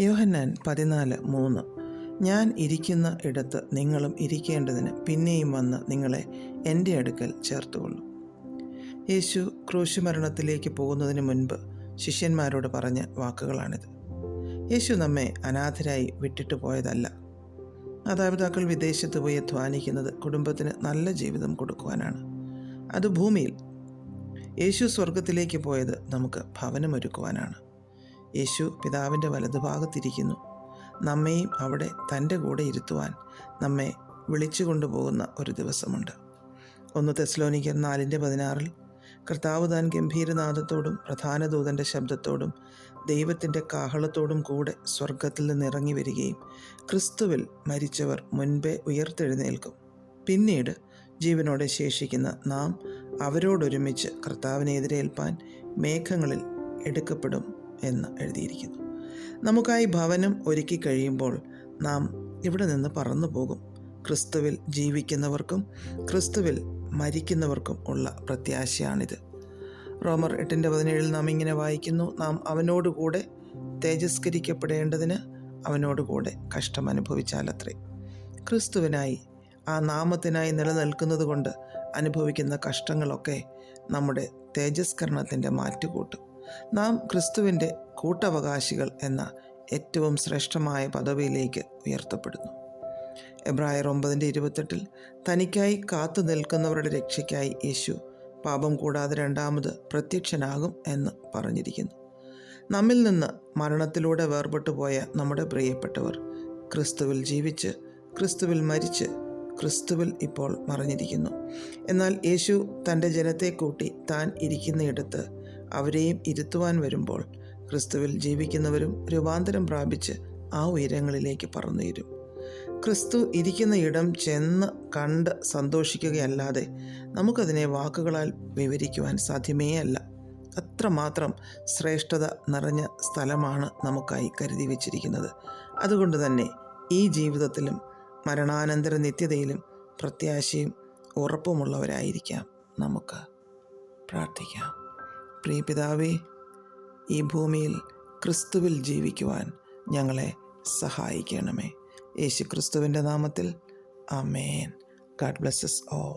യോഹന്നാൻ പതിനാല് മൂന്ന്. ഞാൻ ഇരിക്കുന്ന ഇടത്ത് നിങ്ങളും ഇരിക്കേണ്ടതിന് പിന്നെയും വന്ന് നിങ്ങളെ എന്റെ അടുക്കൽ ചേർത്തുകൊള്ളു. യേശു ക്രൂശുമരണത്തിലേക്ക് പോകുന്നതിന് മുൻപ് ശിഷ്യന്മാരോട് പറഞ്ഞ വാക്കുകളാണിത്. യേശു നമ്മെ അനാഥരായി വിട്ടിട്ട് പോയതല്ല. മാതാപിതാക്കൾ വിദേശത്ത് പോയി അധ്വാനിക്കുന്നത് കുടുംബത്തിന് നല്ല ജീവിതം കൊടുക്കുവാനാണ്. അത് ഭൂമിയിൽ യേശു സ്വർഗത്തിലേക്ക് പോയത് നമുക്ക് ഭവനമൊരുക്കുവാനാണ്. യേശു പിതാവിന്റെ വലതുഭാഗത്തിരിക്കുന്നു നമ്മെയും അവിടെ തന്റെ കൂടെ ഇരുത്തുവാൻ നമ്മെ വിളിച്ചു കൊണ്ടുപോകുന്ന ഒരു ദിവസമുണ്ട്. ഒന്ന് തെസ്ലോനിക്കർ നാലിന്റെ പതിനാറിൽ കർത്താവ് താൻ ഗംഭീരനാഥത്തോടും പ്രധാന ദൂതന്റെ ശബ്ദത്തോടും ദൈവത്തിന്റെ കാഹളത്തോടും കൂടെ സ്വർഗത്തിൽ നിന്ന് ഇറങ്ങി വരികയും ക്രിസ്തുവിൽ മരിച്ചവർ മുൻപേ ഉയർത്തെഴുന്നേൽക്കും. പിന്നീട് ജീവനോടെ ശേഷിക്കുന്ന നാം അവരോടൊരുമിച്ച് കർത്താവിനെ എതിരേൽപ്പാൻ മേഘങ്ങളിൽ എടുക്കപ്പെടും. എന്ന് എഴുതിയിരിക്കുന്നു. നമുക്കായി ഭവനം ഒരുക്കി കഴിയുമ്പോൾ നാം ഇവിടെ നിന്ന് പറന്നു പോകും. ക്രിസ്തുവിൽ ജീവിക്കുന്നവർക്കും ക്രിസ്തുവിൽ മരിക്കുന്നവർക്കും ഉള്ള പ്രത്യാശയാണിത്. റോമർ എട്ടിന്റെ പതിനേഴിൽ നാം ഇങ്ങനെ വായിക്കുന്നു നാം അവനോടുകൂടെ തേജസ്കരിക്കപ്പെടേണ്ടതിന് അവനോടുകൂടെ കഷ്ടം അനുഭവിച്ചാലത്രേ. ക്രിസ്തുവിനായി ആ നാമത്തിനായി നിലനിൽക്കുന്നത് കൊണ്ട് അനുഭവിക്കുന്ന കഷ്ടങ്ങളൊക്കെ നമ്മുടെ തേജസ്കരണത്തിന്റെ മാറ്റുകൂട്ടും. നാം ക്രിസ്തുവിന്റെ കൂട്ടവകാശികൾ എന്ന ഏറ്റവും ശ്രേഷ്ഠമായ പദവിയിലേക്ക് ഉയർത്തപ്പെടുന്നു. എബ്രായർ ഒമ്പതിന്റെ ഇരുപത്തെട്ടിൽ തനിക്കായി കാത്തു നിൽക്കുന്നവരുടെ രക്ഷയ്ക്കായി യേശു പാപം കൂടാതെ രണ്ടാമത് പ്രത്യക്ഷനാകും എന്ന് പറഞ്ഞിരിക്കുന്നു. നമ്മിൽ നിന്ന് മരണത്തിലൂടെ വേർപെട്ടു പോയ നമ്മുടെ പ്രിയപ്പെട്ടവർ ക്രിസ്തുവിൽ ജീവിച്ച് ക്രിസ്തുവിൽ മരിച്ച് ക്രിസ്തുവിൽ ഇപ്പോൾ മറഞ്ഞിരിക്കുന്നു. എന്നാൽ യേശു തന്റെ ജനത്തെ കൂട്ടി താൻ ഇരിക്കുന്നയിടത്ത് അവരെയും ഇരുത്തുവാൻ വരുമ്പോൾ ക്രിസ്തുവിൽ ജീവിക്കുന്നവരും രൂപാന്തരം പ്രാപിച്ച് ആ ഉയരങ്ങളിലേക്ക് പറന്നുയരും. ക്രിസ്തു ഇരിക്കുന്ന ഇടം ചെന്ന് കണ്ട് സന്തോഷിക്കുകയല്ലാതെ നമുക്കതിനെ വാക്കുകളാൽ വിവരിക്കുവാൻ സാധ്യമേ അല്ല അത്രമാത്രം ശ്രേഷ്ഠത നിറഞ്ഞ സ്ഥലമാണ് നമുക്കായി കരുതി വച്ചിരിക്കുന്നത്. അതുകൊണ്ട് തന്നെ ഈ ജീവിതത്തിലും മരണാനന്തര നിത്യതയിലും പ്രത്യാശയും ഉറപ്പുമുള്ളവരായിരിക്കാം നമുക്ക്. പ്രാർത്ഥിക്കാം. പ്രിയ പിതാവേ ഈ ഭൂമിയിൽ ക്രിസ്തുവിൽ ജീവിക്കുവാൻ ഞങ്ങളെ സഹായിക്കണമേ. യേശു ക്രിസ്തുവിന്റെ നാമത്തിൽ. അമേൻ ഗാഡ് ബ്ലെസ്സസ് ഓ